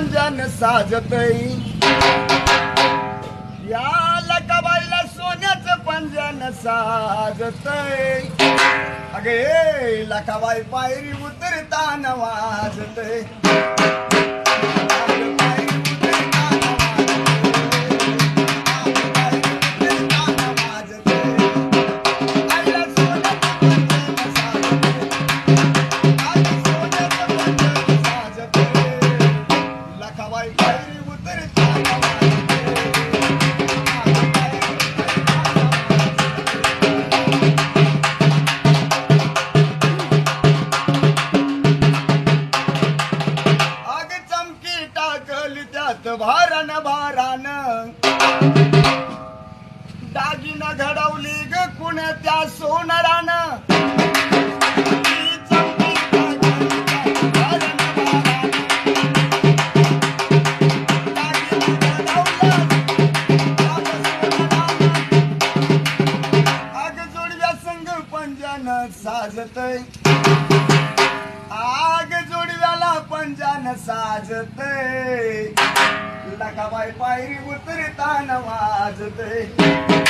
रंजन साजतई या लकाबाईला सोन्याचं पंजन साजतय. अगे लकाबाई पायरी उतरताना वाजतय. टाकल भारण भारान. दागिन घडवली ग कुणत्या त्या सोनारान. ती साजतय. आग जोडव्याला पंजान साजते. लकाबाई पायरी उतरताना वाजते.